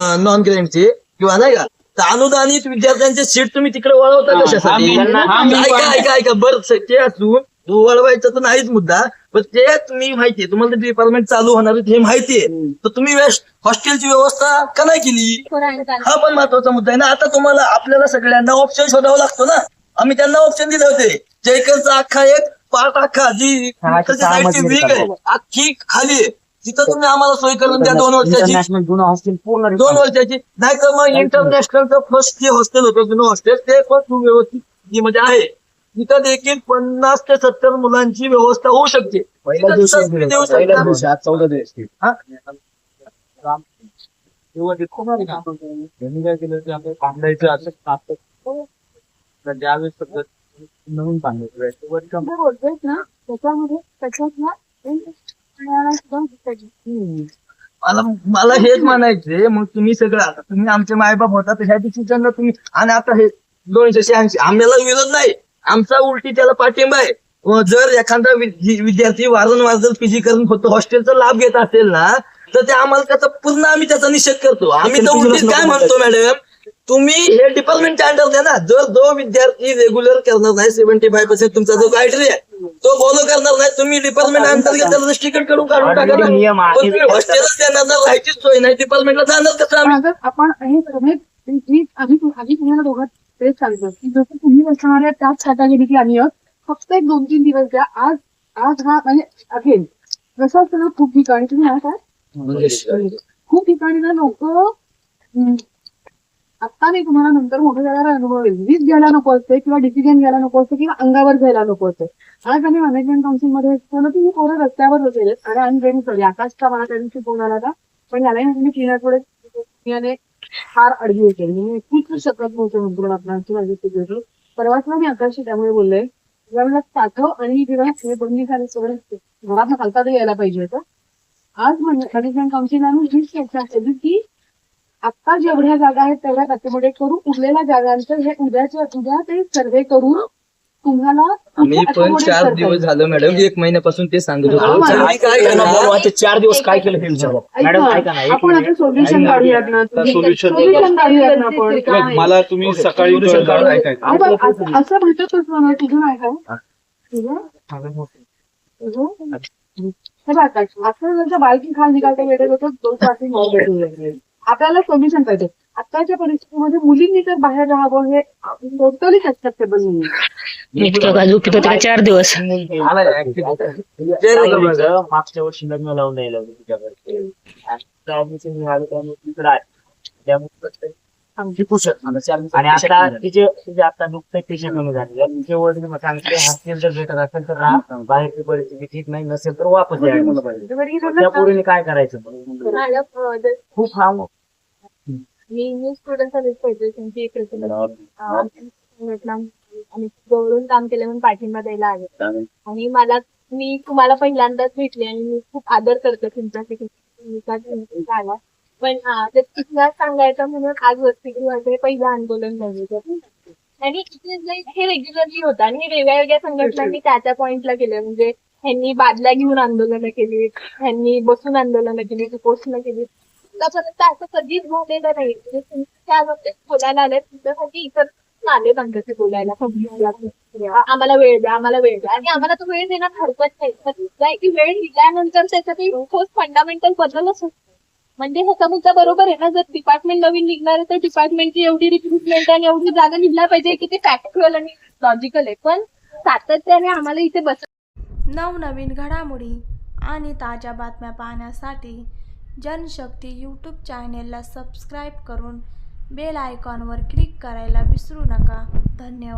Non ग्रँटचे किंवा नाही का? तर अनुदानित विद्यार्थ्यांचे सीट तुम्ही तिकडे वळवता कशासाठी? ऐका ऐका ऐका बरं ते असून तो वळवायचा तर नाहीच मुद्दा पण ते तुम्ही माहितीये तुम्हाला डिपार्टमेंट चालू होणार हे माहितीये तर तुम्ही वेस्ट हॉस्टेलची व्यवस्था का नाही केली? हा पण महत्त्वाचा मुद्दा आहे ना. आता तुम्हाला आपल्याला सगळ्यांना ऑप्शन शोधावा लागतो ना. आम्ही त्यांना ऑप्शन दिले होते. जयकरचा अख्खा एक पार्ट अख्खा जी विंग आहे अख्खी खाली तिथं तुम्ही आम्हाला सोय करून द्या दोन वर्षाची इंटरनॅशनल जुनं हॉस्टेल पूर्ण दोन. वर्षाची नाही तर मग इंटरनॅशनलचं फर्स्ट जे हॉस्टेल होतं जुनं हॉस्टेल ते पण सुव्यवस्थित जी म्हणजे आहे तिथं देखील पन्नास ते सत्तर मुलांची व्यवस्था होऊ शकते पहिल्या तिथं दिवशी तुम्ही देऊ पहिल्या शकता. दिवशी आज चौदा दिवस हा? त्यांनी काय केलं ते आपलं असं कापत तर ज्यावेळेस नवीन त्याच्यामध्ये त्याच्यात ना. मला मला हेच म्हणायचे मग तुम्ही सगळं आता तुम्ही आमचे मायबाप होता तर ह्या डिसिजनला तुम्ही. आणि आता हे दोनशे शहाऐंशी आम्हाला विरोध नाही. आमचा उलटी त्याला पाठिंबा आहे. व जर एखादा विद्य- विद्यार्थी वारंवार जर पीजी करून फक्त हॉस्टेलचा लाभ घेत असेल ना तर ते आम्हाला त्याचा पूर्ण आम्ही त्याचा निषेध करतो. आम्ही तर उलटीच काय म्हणतो मॅडम तुम्ही हे डिपार्टमेंटच्या अंडर द्या ना. जर जो विद्यार्थी रेग्युलर करणार नाही सेव्हन्टी फाय पर्सेंट तुमचा जो क्रायटेरिया तो फॉलो करणार नाही तुम्ही डिपार्टमेंट अंतर्गत त्याला तिकीट काढून काढून टाका ना. नियम आहे. पण तुम्ही देणार ना राहायचीच सोय नाही डिपार्टमेंटला जाणार कसं आम्ही? आपण हे आधी आधी तुम्हाला दोघं तेच सांगतो की जसं तुम्ही बसणाऱ्या त्याच कॅटेगरीतले आम्ही आहोत. फक्त एक दोन तीन दिवस द्या. आज आज हा म्हणजे अखेर कसं असतं ना खूप ठिकाणी तुम्ही आहे? काय खूप ठिकाणी ना लोक आता नाही तुम्हाला नंतर मोठं झाल्यावर अनुभव येईल. वीज घ्यायला नको असते किंवा डिसिजन घ्यायला नको असते किंवा अंगावर जायला नको असते आज आम्ही मॅनेजमेंट काउन्सिलमध्ये असताना तुम्ही पोरं रस्त्यावर बसले आणि आम्ही ट्रेनिंग आकाश का मला त्या दिवशी फोन आला का पण यालाही म्हणजे तीन आठवडे फार अडगी होते. मी खूप शकत नव्हते म्हणून आपणाची माझी स्थिती परवाच ना मी आकाशशी त्यामुळे बोलले. वेळेला साठव आणि जेव्हा हे बंदी झाले सगळं घरात खालता यायला पाहिजे होतं. आज मॅनेजमेंट काउन्सिलने हीच चर्चा केली की आता जेवढ्या जागा आहेत तेवढ्या अकोमोडेट करू उरलेल्या जागांचं हे उद्याच्या उद्या ते सर्वे करून तुम्हाला आम्ही कुठे पण accommodate चार करता. दिवस येईल. झालं मॅडम एक महिन्यापासून ते सांगत होतो. काय करणार? चार दिवस काय केलं हे विचारा मॅडम ऐका. ना एक आपण आता मिनिट. सोल्युशन ऐका. काढूयात ना solution- सोल्युशन काढूयात ना आपण. बघ, मला तुम्ही सकाळी Solution कळलं, ऐकायचं असं- असं ना. तुझं नाही का? तुझं? तुझं? हे बघ आकाश, असं जर बालकी खाल निघालता भेटत होतं दोन जाईल. आपल्याला सोल्युशन पाहिजे. आताच्या परिस्थितीमध्ये मुलींनी तर बाहेर राहावं हे टोटली एक्सेप्टेबल नाही चार दिवस. मागच्या वर्षी लग्न लावून नाही लावलं तुझ्याकडे. त्यामुळे आमची कुशल आणि आता तिचे तिचे आता नुकतं पेशा कमी झाले. तिचे वडील मग सांगते हॉस्टेल जर भेटत असेल तर राहा. बाहेरची परिस्थिती ठीक नाही नसेल तर वापस या. त्या पोरीने काय करायचं? खूप हा मी न्यू स्टुडंट सर्व्हिस फेडरेशनची एक प्रेसिडेंट आणि जवळून काम केलं म्हणून पाठिंबा द्यायला आले. आणि मला मी तुम्हाला पहिल्यांदाच भेटले आणि मी खूप आदर करते तुमचा की तुम्ही विकास तुमचा आला पण हा, इतिहास सांगायचा म्हणून आज वसतिगृहाचं पहिलं आंदोलन झालं आणि इथे लाईक हे रेग्युलरली होतं. आणि हे वेगळ्या वेगळ्या संघटनांनी त्या त्या पॉइंटला केलं. म्हणजे ह्यांनी बादल्या घेऊन आंदोलनं केली ह्यांनी बसून आंदोलनं केली उपोषणं केली आतापर्यंत असं कधीच झालेलं नाही. म्हणजे त्या बोलायला आले तुमच्यासाठी इतर आले आमच्याशी बोलायला आम्हाला वेळ द्या आम्हाला वेळ द्या. आणि आम्हाला तो वेळ देण्यात हरकत नाही. वेळ दिल्यानंतर त्याच्यात ठोस फंडामेंटल बदलच असतो म्हणजे ह्याचा मुद्दा बरोबर आहे ना? जर डिपार्टमेंट नवीन निघणार आहे तर डिपार्टमेंटची एवढी रिक्रुटमेंट आणि एवढी जागा निघला पाहिजे की ते फॅक्च्युअल आणि लॉजिकल आहे. पण सातत्याने आम्हाला इथे बस नवनवीन घडामोडी आणि ताज्या बातम्या पाहण्यासाठी जनशक्ती यूट्यूब चॅनेलला सबस्क्राईब करून बेल आयकॉनवर क्लिक करायला विसरू नका. धन्यवाद.